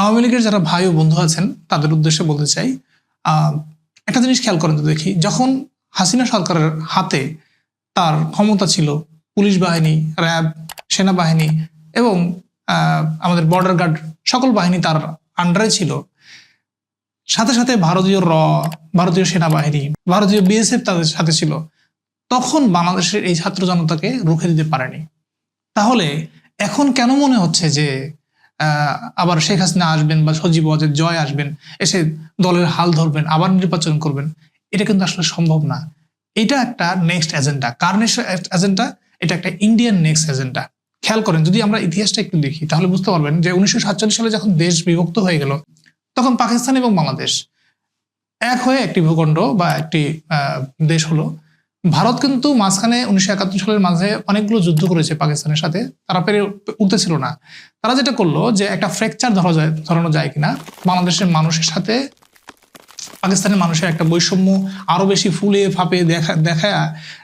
আওয়ামী লীগের যারা ভাই ও বন্ধু আছেন, তাদের উদ্দেশ্যে বলতে চাই একটা জিনিস খেয়াল করেন তো দেখি, যখন হাসিনা সরকারের হাতে তার ক্ষমতা ছিল পুলিশ বাহিনী, র্যাব, সেনাবাহিনী এবং আমাদের বর্ডার গার্ড সকল বাহিনী তার আন্ডারে ছিল, সাথে সাথে ভারতীয় র, ভারতীয় সেনাবাহিনী, ভারতীয় বিএসএফ তাদের সাথে ছিল, তখন বাংলাদেশের এই ছাত্র জনতাকে রুখে দিতে পারেনি। তাহলে এখন কেন মনে হচ্ছে যে আবার শেখ হাসিনা আসবেন বা সজীব ওয়াজেদ জয় আসবেন, এসে দলের হাল ধরবেন, আবার নির্বাচন করবেন, এটা কিন্তু আসলে সম্ভব না। এটা একটা নেক্সট এজেন্ডা কার নেক্সট এজেন্ডা এটা একটা ইন্ডিয়ান নেক্সট এজেন্ডা খেয়াল করেন, যদি আমরা ইতিহাসটা একটু দেখি, তাহলে বুঝতে পারবেন যে উনিশশো সাতচল্লিশ সালে যখন দেশ বিভক্ত হয়ে গেল, তখন পাকিস্তান এবং বাংলাদেশ এক হয়ে একটি ভূখণ্ড বা একটি দেশ হলো। ভারত কিন্তু মাঝখানে উনিশশো একাত্তর সালের মাঝে অনেকগুলো যুদ্ধ করেছে পাকিস্তানের সাথে। তারা পেরে উঠতেছিল না। তারা যেটা করল যে একটা ফ্র্যাকচার ধরা যায়, ধরানো যায় কিনা, বাংলাদেশের মানুষের সাথে পাকিস্তানের মানুষের একটা বৈষম্য আরও বেশি ফুলে ফাঁপে দেখা দেখা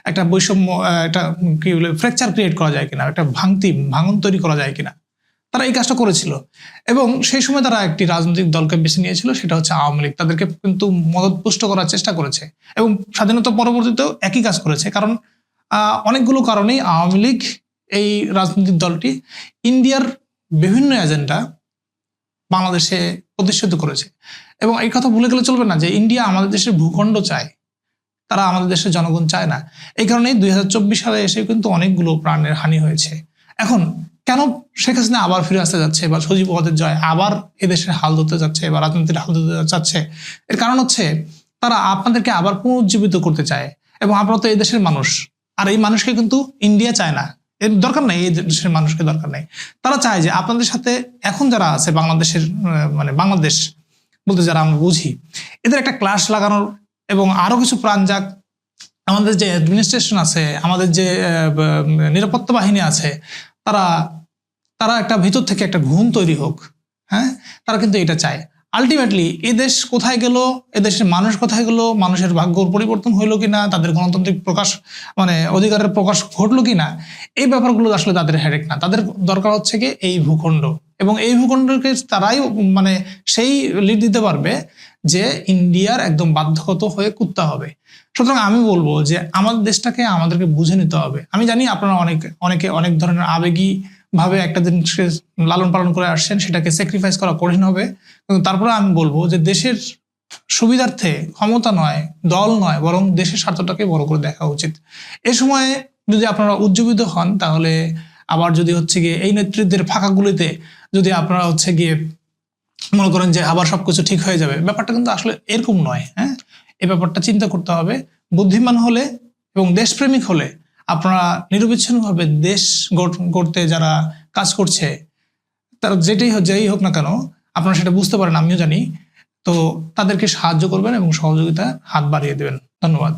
একটা বৈষম্য একটা কি বলে ফ্র্যাকচার ক্রিয়েট করা যায় কিনা, একটা ভাঙতি, ভাঙন তৈরি করা যায় কিনা। তারা এই কাজটা করেছিল। এবং সেই সময় তারা একটি রাজনৈতিক দলকে বেছে নিয়েছিল, সেটা হচ্ছে আওয়ামী লীগ। তাদেরকে কিন্তু মদতপুষ্ট করার চেষ্টা করেছে। এবং স্বাধীনতা পরবর্তীতেও একই কাজ করেছে। কারণ অনেকগুলো কারণেই আওয়ামী লীগ এই রাজনৈতিক দলটি ইন্ডিয়ার বিভিন্ন এজেন্ডা বাংলাদেশে প্রতিষ্ঠিত করেছে। এবং এই কথা ভুলে গেলে চলবে না যে ইন্ডিয়া আমাদের দেশের ভূখণ্ড চায়। তারা আমাদের দেশের জনগণ চায় না। এই কারণেই দুই হাজার চব্বিশ সালে এসে কিন্তু অনেকগুলো প্রাণের হানি হয়েছে। এখন কেন শেখ হাসিনা আবার ফিরে আসতে যাচ্ছে? বা সজীব ওয়াদের জয় আবার এদেশের হাল ধরতে যাচ্ছে বা রাজনীতির হাল ধরতে যাচ্ছে। এর কারণ হচ্ছে, তারা আপনাদেরকে আবার পুনরুজ্জীবিত করতে চায় এবং আপনারা তো এই দেশের মানুষ। আর এই মানুষকে কিন্তু ইন্ডিয়া চায় না। এর দরকার নেই, এই দেশের মানুষকে দরকার নেই। তারা চায় যে আপনাদের সাথে এখন যারা আছে বাংলাদেশের মানে বাংলাদেশ বলতে যারা আমরা বুঝি, এদের একটা ক্লাস লাগানোর এবং আরও কিছু প্রাণ যাক। আমাদের যে অ্যাডমিনিস্ট্রেশন আছে, আমাদের যে নিরাপত্তা বাহিনী আছে তারা তারা একটা ভিতর থেকে একটা ঘুম তৈরি হোক হ্যাঁ? তারা কিন্তু এটা চায়। আলটিমেটলি এ দেশ কোথায় গেল? এদেশের মানুষ কোথায় গেল? মানুষের ভাগ্য পরিবর্তন হইল কিনা? তাদের গণতান্ত্রিক প্রকাশ মানে অধিকারের প্রকাশ ঘটলো কিনা? এই ব্যাপারগুলো আসলে তাদের হেডেক না। তাদের দরকার হচ্ছে কি এই ভূখণ্ড। এবং এই ভূখণ্ডকে তারাই মানে সেই লিড দিতে পারবে যে ইন্ডিয়ার একদম বাধ্যগত হয়ে কুত্তা হবে। সুতরাং আমি বলব যে আমাদের দেশটাকে আমাদেরকে বুঝে নিতে হবে। আমি জানি আপনারা অনেক, অনেকে অনেক ধরনের আবেগী ভাবে একটা জিনিসকে লালন পালন করে আসছেন, সেটাকে স্যাক্রিফাইস করা কঠিন হবে। কিন্তু তারপরে আমি বলব যে দেশের সুবিধার্থে ক্ষমতা নয়, দল নয়, বরং দেশের স্বার্থটাকে বড় করে দেখা উচিত। এ সময়ে যদি আপনারা উজ্জীবিত হন, তাহলে আবার যদি হচ্ছে গিয়ে এই নেতৃত্বের ফাঁকাগুলিতে যদি আপনারা হচ্ছে গিয়ে মনে করেন যে আবার সবকিছু ঠিক হয়ে যাবে, ব্যাপারটা কিন্তু আসলে এরকম নয় হ্যাঁ? এই ব্যাপারটা চিন্তা করতে হবে। বুদ্ধিমান হলে এবং দেশপ্রেমিক হলে আপনারা নিরবিচ্ছিন্নভাবে দেশ গড়তে যারা কাজ করছে, তারা যেটাই হোক, যেই হোক না কেন, আপনারা সেটা বুঝতে পারেন, আমিও জানি। তো তাদেরকে সাহায্য করবেন এবং সহযোগিতা হাত বাড়িয়ে দেবেন। ধন্যবাদ।